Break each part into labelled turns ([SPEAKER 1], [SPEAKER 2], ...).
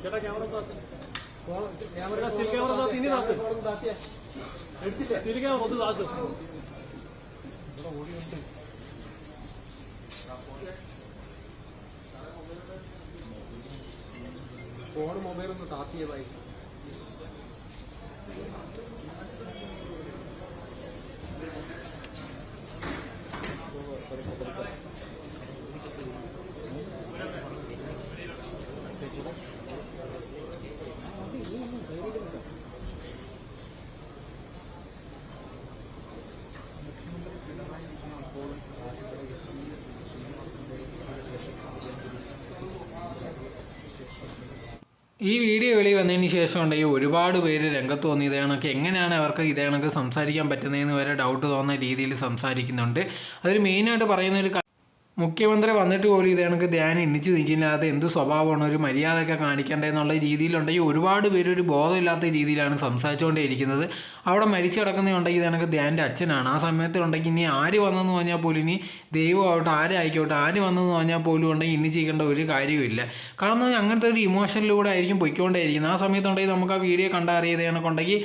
[SPEAKER 1] ചേട്ടാ camera camera still camera താത്ത് ഇനി താത്ത്. സ്റ്റിൽ ക്യാമറ ഒന്ന് താത്ത്.
[SPEAKER 2] ഫോൺ മൊബൈൽ ഒന്ന് താത്തിയതായി
[SPEAKER 3] ഈ വീഡിയോ വെളി വന്നതിന് ശേഷം ഉണ്ടെങ്കിൽ ഒരുപാട് പേര് രംഗത്ത് വന്ന് ഇതേ കണക്ക് എങ്ങനെയാണ് അവർക്ക് ഇതേ കണക്ക് സംസാരിക്കാൻ പറ്റുന്നതെന്ന് വരെ ഡൗട്ട് തോന്നുന്ന രീതിയിൽ സംസാരിക്കുന്നുണ്ട്. അതിൽ മെയിനായിട്ട് പറയുന്ന ഒരു മുഖ്യമന്ത്രി വന്നിട്ട് പോലും ഇത് കണക്ക് ധ്യാനം എണ്ണിച്ച് നിൽക്കില്ലാതെ എന്ത് സ്വഭാവമാണ്? ഒരു മര്യാദയൊക്കെ കാണിക്കേണ്ടതെന്നുള്ള രീതിയിലുണ്ടെങ്കിൽ ഒരുപാട് പേര് ഒരു ബോധമില്ലാത്ത രീതിയിലാണ് സംസാരിച്ചുകൊണ്ടേയിരിക്കുന്നത്. അവിടെ മരിച്ചു കിടക്കുന്നുണ്ടെങ്കിൽ ഇത് ധ്യാന്റെ അച്ഛനാണ്. ആ സമയത്തുണ്ടെങ്കിൽ ഇനി ആര് വന്നെന്ന് പറഞ്ഞാൽ പോലും ഇനി ദൈവമാവട്ടെ ആരായിക്കോട്ടെ ആര് വന്നെന്ന് പറഞ്ഞാൽ പോലും ഉണ്ടെങ്കിൽ ഇനി ചെയ്യേണ്ട ഒരു കാര്യവുമില്ല. കാരണം അങ്ങനത്തെ ഒരു ഇമോഷനിലൂടെ ആയിരിക്കും പൊയ്ക്കൊണ്ടേയിരിക്കുന്നത്. ആ സമയത്തുണ്ടെങ്കിൽ നമുക്ക് ആ വീഡിയോ കണ്ടറിയത് കണക്കുണ്ടെങ്കിൽ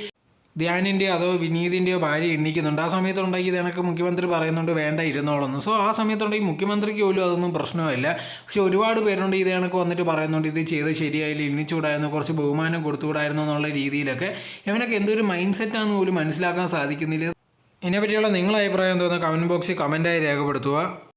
[SPEAKER 3] ധ്യാനിന്റെയോ അതോ വിനീതിന്റെയോ ഭാര്യ എണ്ണിക്കുന്നുണ്ട്. ആ സമയത്തുണ്ടെങ്കിൽ കണക്ക് മുഖ്യമന്ത്രി പറയുന്നുണ്ട് വേണ്ട ഇരുന്നോളെന്ന്. സോ ആ സമയത്തുണ്ടെങ്കിൽ മുഖ്യമന്ത്രിക്ക് പോലും അതൊന്നും പ്രശ്നമില്ല പക്ഷെ ഒരുപാട് പേരുണ്ട് ഇത് കണക്ക് വന്നിട്ട് പറയുന്നുണ്ട് ഇത് ചെയ്ത് ശരിയായില്ല എണ്ണിച്ചുകൂടായിരുന്നു കുറച്ച് ബഹുമാനം കൊടുത്തുകൂടായിരുന്നു എന്നുള്ള രീതിയിലൊക്കെ. ഇവനൊക്കെ എന്തൊരു മൈൻഡ് സെറ്റാണെന്ന് പോലും മനസ്സിലാക്കാൻ സാധിക്കുന്നില്ല. ഇതിനെപ്പറ്റിയുള്ള നിങ്ങളുടെ അഭിപ്രായം എന്തോന്ന് കമന്റ് ബോക്സിൽ കമന്റായി രേഖപ്പെടുത്തുക.